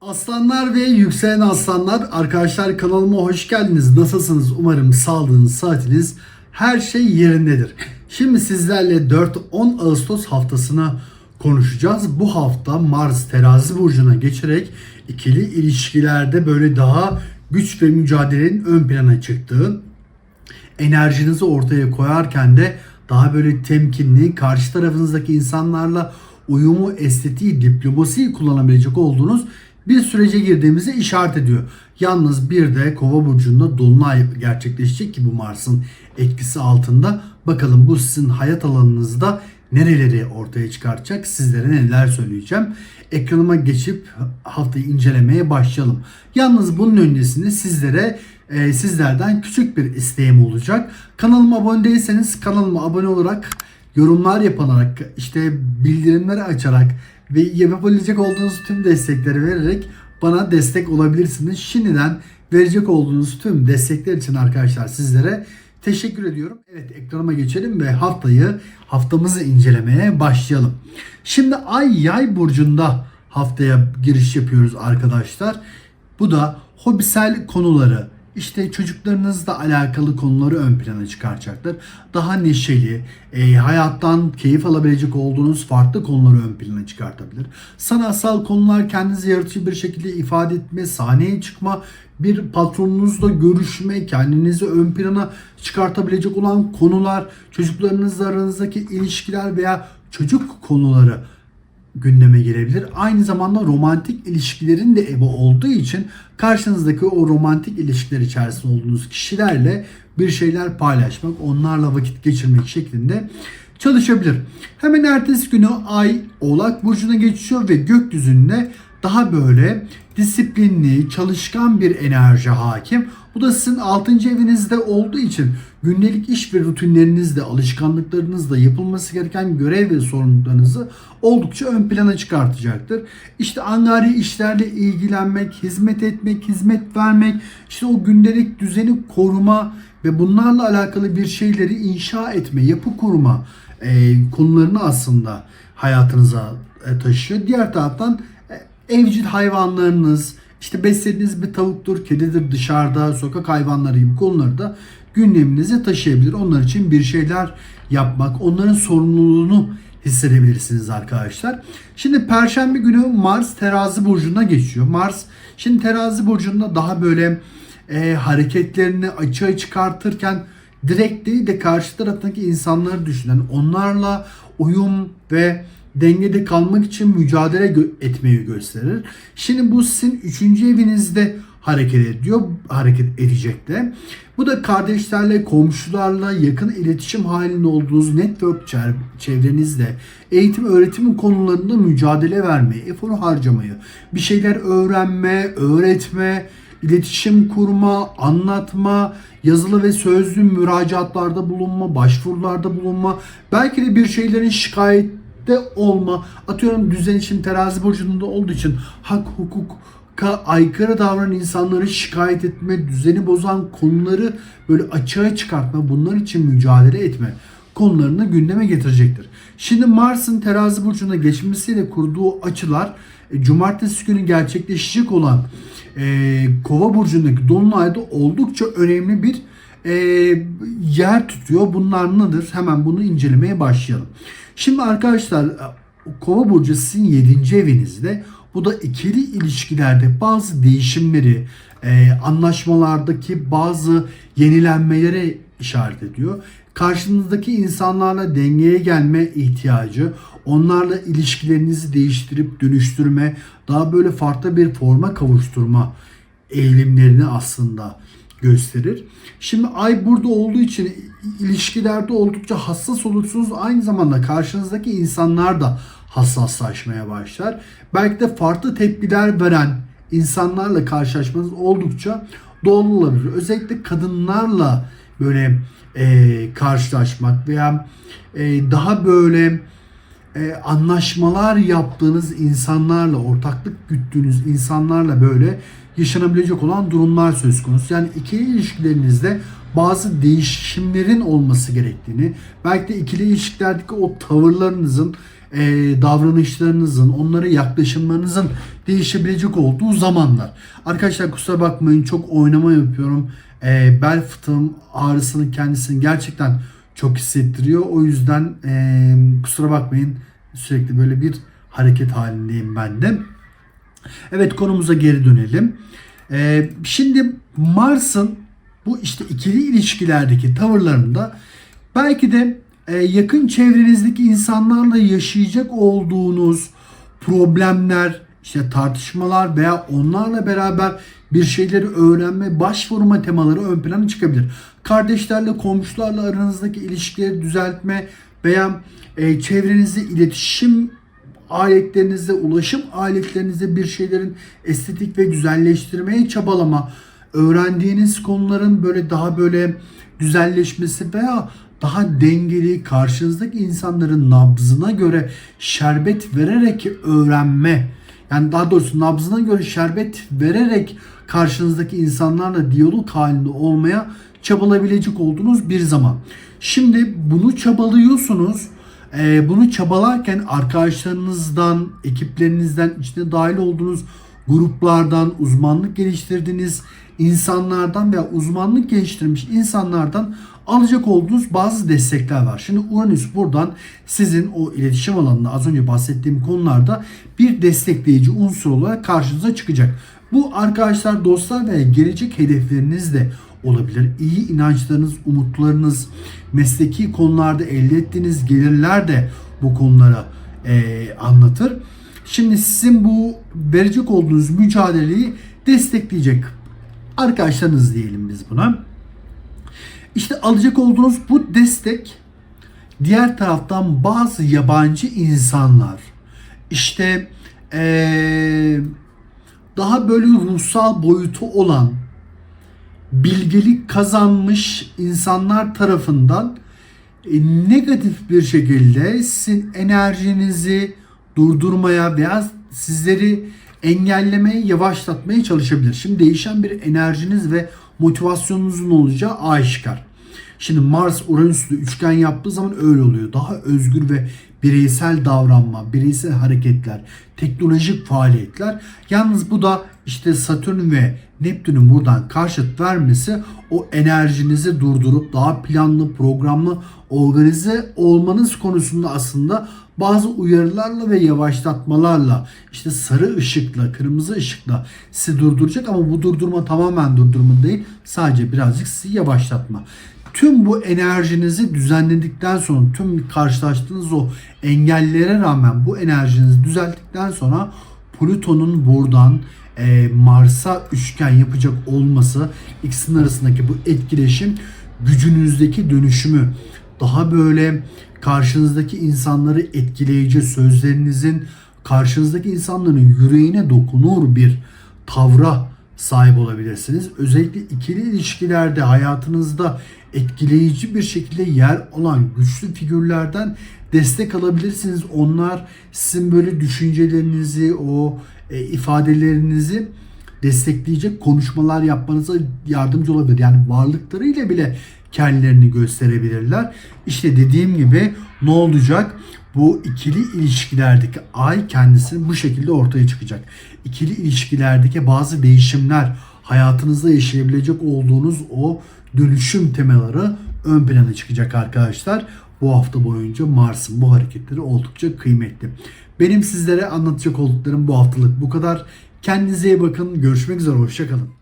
Aslanlar ve yükselen aslanlar arkadaşlar kanalıma hoş geldiniz. Nasılsınız? Umarım sağlığınız, saatiniz her şey yerindedir. Şimdi sizlerle 4-10 Ağustos haftasına konuşacağız. Bu hafta Mars terazi burcuna geçerek ikili ilişkilerde böyle daha güç ve mücadelenin ön plana çıktığı, enerjinizi ortaya koyarken de daha böyle temkinli, karşı tarafınızdaki insanlarla uyumu, estetiği, diplomasiyi kullanabilecek olduğunuz bir sürece girdiğimizi işaret ediyor. Yalnız bir de Kova burcunda dolunay gerçekleşecek ki bu Mars'ın etkisi altında. Bakalım bu sizin hayat alanınızda nereleri ortaya çıkartacak? Sizlere neler söyleyeceğim? Ekranıma geçip haftayı incelemeye başlayalım. Yalnız bunun öncesinde sizlere e, sizlerden küçük bir isteğim olacak. Kanalıma abone değilseniz kanalıma abone olarak yorumlar yaparak işte bildirimleri açarak ve yapabilecek olduğunuz tüm destekleri vererek bana destek olabilirsiniz. Şimdiden verecek olduğunuz tüm destekler için arkadaşlar sizlere teşekkür ediyorum. Evet ekranıma geçelim ve haftayı haftamızı incelemeye başlayalım. Şimdi Ay Yay burcunda haftaya giriş yapıyoruz arkadaşlar. Bu da hobisel konuları, işte çocuklarınızla alakalı konuları ön plana çıkaracaktır. Daha neşeli, e, hayattan keyif alabilecek olduğunuz farklı konuları ön plana çıkartabilir. Sanatsal konular kendinizi yaratıcı bir şekilde ifade etme, sahneye çıkma, bir patronunuzla görüşme, kendinizi ön plana çıkartabilecek olan konular, çocuklarınızla aranızdaki ilişkiler veya çocuk konuları gündeme gelebilir. Aynı zamanda romantik ilişkilerin de evi olduğu için karşınızdaki o romantik ilişkiler içerisinde olduğunuz kişilerle bir şeyler paylaşmak, onlarla vakit geçirmek şeklinde çalışabilir. Hemen ertesi günü Ay Oğlak Burcu'na geçiyor ve gökyüzünde daha böyle disiplinli, çalışkan bir enerji hakim. Bu da sizin 6. evinizde olduğu için günlük iş ve rutinlerinizde, alışkanlıklarınızda yapılması gereken görev ve sorumluluklarınızı oldukça ön plana çıkartacaktır. İşte angari işlerle ilgilenmek, hizmet etmek, hizmet vermek, işte o gündelik düzeni koruma ve bunlarla alakalı bir şeyleri inşa etme, yapı kurma e, konularını aslında hayatınıza e, taşıyor. Diğer taraftan evcil hayvanlarınız, işte beslediğiniz bir tavuktur, kedidir, dışarıda sokak hayvanları gibi konuları da gündeminize taşıyabilir. Onlar için bir şeyler yapmak, onların sorumluluğunu hissedebilirsiniz arkadaşlar. Şimdi perşembe günü Mars terazi burcuna geçiyor. Mars şimdi terazi burcunda daha böyle e, hareketlerini açığa çıkartırken direkt değil de karşı taraftaki insanları düşünen, onlarla uyum ve dengede kalmak için mücadele gö- etmeyi gösterir. Şimdi bu sizin 3. evinizde hareket ediyor, hareket edecek de. Bu da kardeşlerle, komşularla yakın iletişim halinde olduğunuz network çevrenizle eğitim öğretim konularında mücadele vermeyi, eforu harcamayı, bir şeyler öğrenme, öğretme, iletişim kurma, anlatma, yazılı ve sözlü müracaatlarda bulunma, başvurularda bulunma, belki de bir şeylerin şikayette olma, atıyorum düzen için terazi burcunda olduğu için hak, hukuka aykırı davranan insanları şikayet etme, düzeni bozan konuları böyle açığa çıkartma, bunlar için mücadele etme konularını gündeme getirecektir. Şimdi Mars'ın terazi burcuna geçmesiyle kurduğu açılar e, cumartesi günü gerçekleşecek olan e, Kova burcundaki dolunayda oldukça önemli bir e, yer tutuyor. Bunlar nedir? Hemen bunu incelemeye başlayalım. Şimdi arkadaşlar Kova burcu sizin 7. evinizde. Bu da ikili ilişkilerde bazı değişimleri, e, anlaşmalardaki bazı yenilenmelere işaret ediyor. Karşınızdaki insanlarla dengeye gelme ihtiyacı, onlarla ilişkilerinizi değiştirip dönüştürme, daha böyle farklı bir forma kavuşturma eğilimlerini aslında gösterir. Şimdi ay burada olduğu için ilişkilerde oldukça hassas olursunuz. Aynı zamanda karşınızdaki insanlar da hassaslaşmaya başlar. Belki de farklı tepkiler veren insanlarla karşılaşmanız oldukça doğal olabilir. Özellikle kadınlarla böyle e, karşılaşmak veya e, daha böyle e, anlaşmalar yaptığınız insanlarla, ortaklık güttüğünüz insanlarla böyle yaşanabilecek olan durumlar söz konusu. Yani ikili ilişkilerinizde bazı değişimlerin olması gerektiğini, belki de ikili ilişkilerdeki o tavırlarınızın e, davranışlarınızın, onlara yaklaşımlarınızın değişebilecek olduğu zamanlar. Arkadaşlar kusura bakmayın çok oynama yapıyorum. E, bel fıtığım ağrısını kendisini gerçekten çok hissettiriyor. O yüzden e, kusura bakmayın sürekli böyle bir hareket halindeyim ben de. Evet konumuza geri dönelim. Ee, şimdi Mars'ın bu işte ikili ilişkilerdeki tavırlarında belki de e, yakın çevrenizdeki insanlarla yaşayacak olduğunuz problemler, işte tartışmalar veya onlarla beraber bir şeyleri öğrenme, başvurma temaları ön plana çıkabilir. Kardeşlerle, komşularla aranızdaki ilişkileri düzeltme veya e, çevrenizde iletişim aletlerinizde, ulaşım aletlerinizde bir şeylerin estetik ve güzelleştirmeye çabalama, öğrendiğiniz konuların böyle daha böyle güzelleşmesi veya daha dengeli karşınızdaki insanların nabzına göre şerbet vererek öğrenme yani daha doğrusu nabzına göre şerbet vererek karşınızdaki insanlarla diyalog halinde olmaya çabalayabilecek olduğunuz bir zaman. Şimdi bunu çabalıyorsunuz. Ee, bunu çabalarken arkadaşlarınızdan, ekiplerinizden, içine dahil olduğunuz gruplardan, uzmanlık geliştirdiğiniz insanlardan veya uzmanlık geliştirmiş insanlardan alacak olduğunuz bazı destekler var. Şimdi Uranüs buradan sizin o iletişim alanında az önce bahsettiğim konularda bir destekleyici unsur olarak karşınıza çıkacak. Bu arkadaşlar, dostlar ve gelecek hedefleriniz de olabilir. İyi inançlarınız, umutlarınız, mesleki konularda elde ettiğiniz gelirler de bu konulara e, anlatır. Şimdi sizin bu verecek olduğunuz mücadeleyi destekleyecek arkadaşlarınız diyelim biz buna. İşte alacak olduğunuz bu destek diğer taraftan bazı yabancı insanlar işte ee, daha böyle ruhsal boyutu olan bilgelik kazanmış insanlar tarafından negatif bir şekilde sizin enerjinizi durdurmaya veya sizleri engellemeye, yavaşlatmaya çalışabilir. Şimdi değişen bir enerjiniz ve motivasyonunuzun olacağı aşikar. Şimdi Mars Uranüs'lü üçgen yaptığı zaman öyle oluyor. Daha özgür ve bireysel davranma, bireysel hareketler, teknolojik faaliyetler. Yalnız bu da işte Satürn ve Neptün'ün buradan karşıt vermesi o enerjinizi durdurup daha planlı, programlı, organize olmanız konusunda aslında bazı uyarılarla ve yavaşlatmalarla işte sarı ışıkla, kırmızı ışıkla sizi durduracak ama bu durdurma tamamen durdurma değil. Sadece birazcık sizi yavaşlatma. Tüm bu enerjinizi düzenledikten sonra tüm karşılaştığınız o engellere rağmen bu enerjinizi düzelttikten sonra Plüton'un buradan e, Mars'a üçgen yapacak olması ikisinin arasındaki bu etkileşim gücünüzdeki dönüşümü daha böyle karşınızdaki insanları etkileyici sözlerinizin karşınızdaki insanların yüreğine dokunur bir tavra sahip olabilirsiniz. Özellikle ikili ilişkilerde hayatınızda etkileyici bir şekilde yer alan güçlü figürlerden destek alabilirsiniz. Onlar sizin böyle düşüncelerinizi, o e, ifadelerinizi destekleyecek konuşmalar yapmanıza yardımcı olabilir. Yani varlıklarıyla bile kendilerini gösterebilirler. İşte dediğim gibi ne olacak? Bu ikili ilişkilerdeki ay kendisini bu şekilde ortaya çıkacak. İkili ilişkilerdeki bazı değişimler, hayatınızda yaşayabilecek olduğunuz o dönüşüm temaları ön plana çıkacak arkadaşlar. Bu hafta boyunca Mars'ın bu hareketleri oldukça kıymetli. Benim sizlere anlatacak olduklarım bu haftalık bu kadar. Kendinize iyi bakın. Görüşmek üzere. Hoşçakalın.